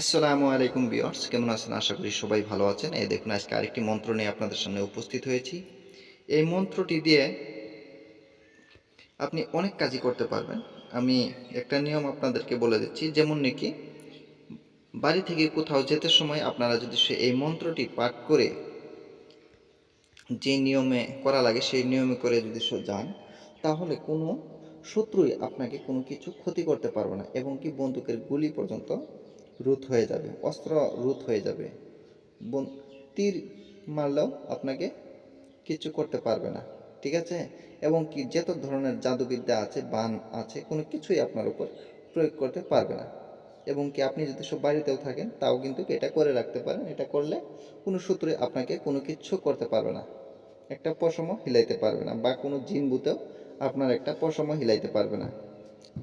আসসালামু আলাইকুম বিয়ার্স কেমন আছেন? আশা করি সবাই ভালো আছেন। এই দেখুন, আজকে আরেকটি মন্ত্র নিয়ে আপনাদের সামনে উপস্থিত হয়েছি। এই মন্ত্রটি দিয়ে আপনি অনেক কাজই করতে পারবেন। আমি একটা নিয়ম আপনাদেরকে বলে দিচ্ছি, যেমন নাকি, বাড়ি থেকে কোথাও যেতে সময় আপনারা যদি সে এই মন্ত্রটি পাঠ করে যে নিয়মে করা লাগে, সেই নিয়মে করে যদি সে যান, তাহলে কোনো শত্রুই আপনাকে কোনো কিছু ক্ষতি করতে পারবে না এবং কি বন্দুকের গুলি পর্যন্ত রোধ হয়ে যাবে, অস্ত্র রোধ হয়ে যাবে। তীর মারলেও আপনাকে কিছু করতে পারবে না, ঠিক আছে? এবং কি যত ধরনের জাদুবিদ্যা আছে, বান আছে, কোনো কিছুই আপনার উপর প্রয়োগ করতে পারবে না। এবং কি আপনি যদি সব বাড়িতেও থাকেন, তাও কিন্তু এটা করে রাখতে পারেন, এটা করলে কোনো সূত্রে আপনাকে কোনো কিছু করতে পারবে না। একটা পশমও হিলাইতে পারবে না বা কোনো জিন বুতেও আপনার একটা পশমও হিলাইতে পারবে না।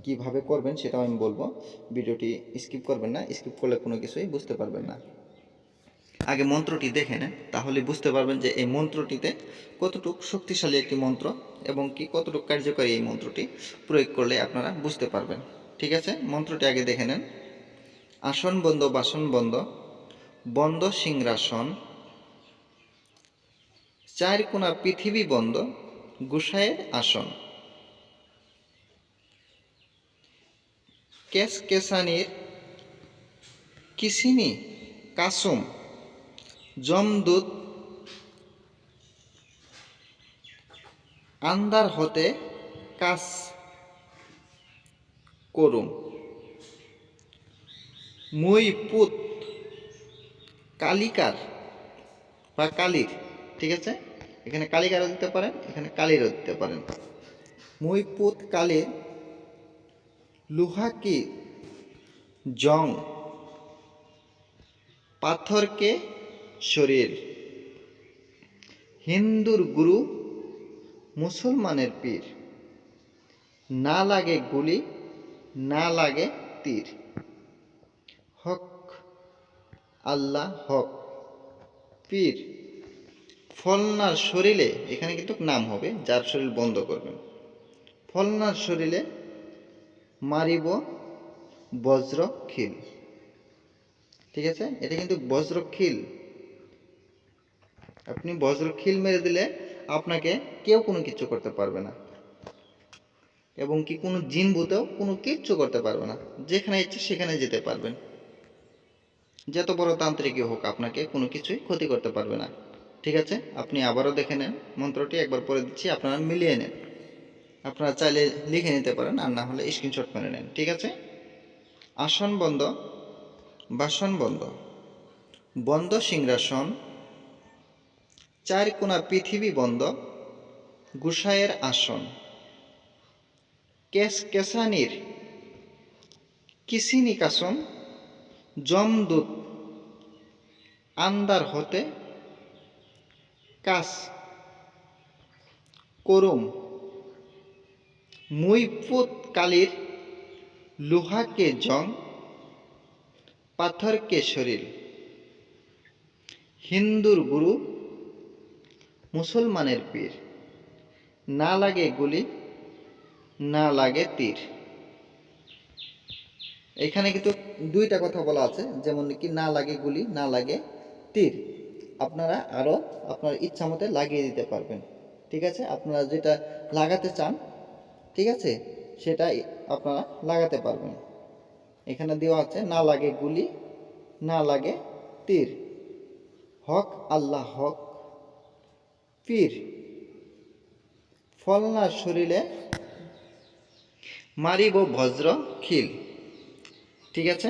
কীভাবে করবেন সেটাও আমি বলব। ভিডিওটি স্কিপ করবেন না স্কিপ করলে কোনো কিছুই বুঝতে পারবেন না। আগে মন্ত্রটি দেখে নেন, তাহলে বুঝতে পারবেন যে এই মন্ত্রটিতে কতটুকু শক্তিশালী একটি মন্ত্র এবং কি কতটুকু কার্যকরী এই মন্ত্রটি প্রয়োগ করলে আপনারা বুঝতে পারবেন। ঠিক আছে? মন্ত্রটি আগে দেখে নেন। আসন বন্ধ, বাসন বন্ধ। বন্ধ সিংহাসন। চার কোনা পৃথিবী বন্ধ। গুসায়ের আসন। কেস কেসানির কিসিনি কাসুম জমদূত আন্দার হতে কাজ করুম। মুই পুত কালিকার বা কালির, ঠিক আছে? এখানে কালিকারও দিতে পারেন, এখানে কালিরও দিতে পারেন। মুই পুত কালির লুহাকি জং, পাথরকে শরীর হিন্দুর গুরু মুসলমানের পীর। না লাগে গুলি, না লাগে তীর। হক, আল্লাহ হক। পীর, ফলনার শরীরে, এখানে কিন্তু নাম হবে, যার শরীর বন্ধ করবেন। ফলনার শরীরে মারিব বজ্র খিল। ঠিক আছে? এটা কিন্তু বজ্র খিল। আপনি বজ্র খিল মেরে দিলে আপনাকে কেউ কোনো কিছু করতে পারবে না। এবং কি কোনো জিন ভূতেও কোনো কিচ্ছু করতে পারবে না। যেখানে ইচ্ছে সেখানে যেতে পারবেন। যত বড় তান্ত্রিকই হোক, আপনাকে কোনো কিছুই ক্ষতি করতে পারবে না। ঠিক আছে? আপনি আবারও দেখে নেন। মন্ত্রটি একবার পরে দিচ্ছি, আপনারা মিলিয়ে নেন। আপনারা চাইলে লিখে নিতে পারেন আর না হলে স্ক্রিনশট মেরে নেন, ঠিক আছে? আসন বন্ধ, বাসন বন্ধ। বন্ধ সিংহাসন, চার কোনা পৃথিবী বন্ধ গুসায়ের আসন। কেস কেসানির কিসিনি কাসন জমদূত আন্দার হতে, কাস, করুম। মুই পুত কালির লোহাকে জং, পাথরকে শরীর। হিন্দুর গুরু, মুসলমানের পীর। না লাগে গুলি, না লাগে তীর। এখানে কিন্তু দুইটা কথা বলা আছে, যেমন কি না লাগে গুলি, না লাগে তীর। আপনারা আরও আপনার ইচ্ছা মতে লাগিয়ে দিতে পারবেন। ঠিক আছে? আপনারা যেটা লাগাতে চান ঠিক আছে? সেটা আপনারা লাগাতে পারবেন। এখানে দেওয়া আছে, না লাগে গুলি, না লাগে তীর। হক আল্লাহ হক, পীর। ফলনার শরীরে, মারিব বজ্র খিল। ঠিক আছে?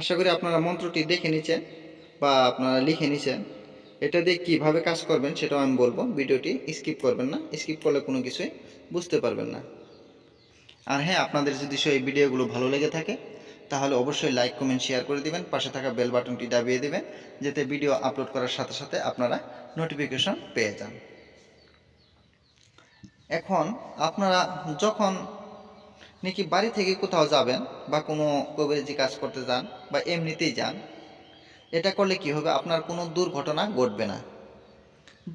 আশা করি আপনারা মন্ত্রটি দেখে নিচ্ছেন বা আপনারা লিখে নিচ্ছেন এটা দিয়ে কীভাবে কাজ করবেন সেটাও আমি বলব। ভিডিওটি স্কিপ করবেন না। স্কিপ করলে কোনো কিছুই বুঝতে পারবেন না। আর হ্যাঁ আপনাদের যদি সেই ভিডিওগুলো ভালো লেগে থাকে, তাহলে অবশ্যই লাইক কমেন্ট শেয়ার করে দিবেন। পাশে থাকা বেল বাটনটি দাবিয়ে দিবেন, যাতে ভিডিও আপলোড করার সাথে সাথে আপনারা নোটিফিকেশন পেয়ে যান। এখন আপনারা যখন নাকি বাড়ি থেকে কোথাও যাবেন বা কোনো কবিরাজি কাজ করতে যান বা এমনিতেই যান, এটা করলে কি হবে? আপনার কোনো দুর্ঘটনা ঘটবে না।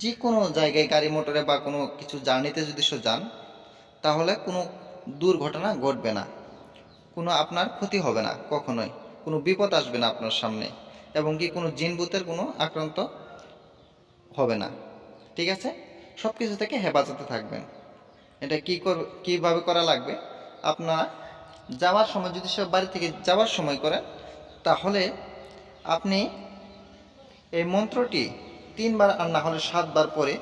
যে কোনো জায়গায় গাড়ি, মোটরে বা কোনো কিছু জার্নিতে যদি সে যান, তাহলে কোনো দুর্ঘটনা ঘটবে না। কোনো আপনার ক্ষতি হবে না, কখনোই। কোনো বিপদ আসবে না আপনার সামনে এবং কি কোনো জিনবুতের কোনো আক্রান্ত হবে না। ঠিক আছে? সব কিছু থেকে হেফাজতে থাকবেন। এটা কি কর, কীভাবে করা লাগবে? আপনারা যাওয়ার সময়, যদি সে বাড়ি থেকে যাওয়ার সময় করেন, তাহলে আপনি এই মন্ত্রটি তিনবার আর না হলে সাতবার পরে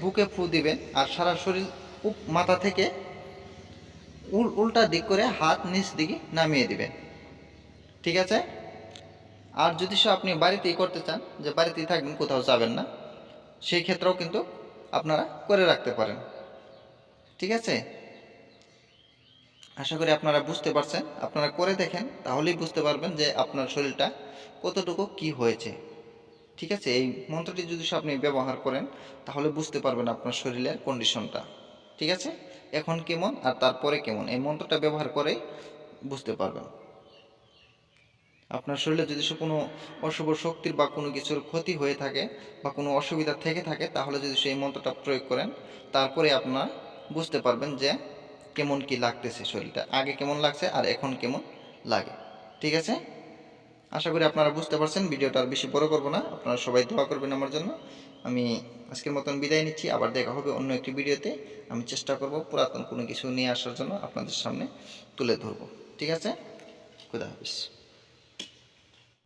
বুকে ফু দিবেন আর সারা শরীর মাথা থেকে উল্টা দিক করে হাত নিচ দিকে নামিয়ে দিবেন। ঠিক আছে? আর যদি সে আপনি বাড়িতেই করতে চান, যে বাড়িতেই থাকবেন, কোথাও যাবেন না, সেই ক্ষেত্রেও কিন্তু আপনারা করে রাখতে পারেন। ঠিক আছে? আশা করি আপনারা বুঝতে পারছেন। আপনারা করে দেখেন, তাহলেই বুঝতে পারবেন যে আপনার শরীরটা কতটুকু কি হয়েছে। ঠিক আছে? এই মন্ত্রটি যদি আপনি ব্যবহার করেন, তাহলে বুঝতে পারবেন আপনার শরীরের কন্ডিশনটা ঠিক আছে? এখন কেমন আর তারপরে কেমন? এই মন্ত্রটা ব্যবহার করেই বুঝতে পারবেন। আপনার শরীরে যদি কোনো অশুভ শক্তির বা কোনো কিছুর ক্ষতি হয়ে থাকে বা কোনো অসুবিধা থেকে থাকে, তাহলে যদি সেই মন্ত্রটা প্রয়োগ করেন, তারপরে আপনার বুঝতে পারবেন যে কেমন কি লাগতেছে শরীরটা। আগে কেমন লাগছে আর এখন কেমন লাগে। ঠিক আছে? আশা করি আপনারা বুঝতে পারছেন, ভিডিওটা আর বেশি বড় করব না। আপনারা সবাই দোয়া করবেন আমার জন্য। আমি আজকের মতন বিদায় নিচ্ছি, আবার দেখা হবে অন্য একটি ভিডিওতে। আমি চেষ্টা করব পুরাতন কোনো কিছু নিয়ে আসার জন্য আপনাদের সামনে তুলে ধরব। ঠিক আছে? খুদা হাফিজ।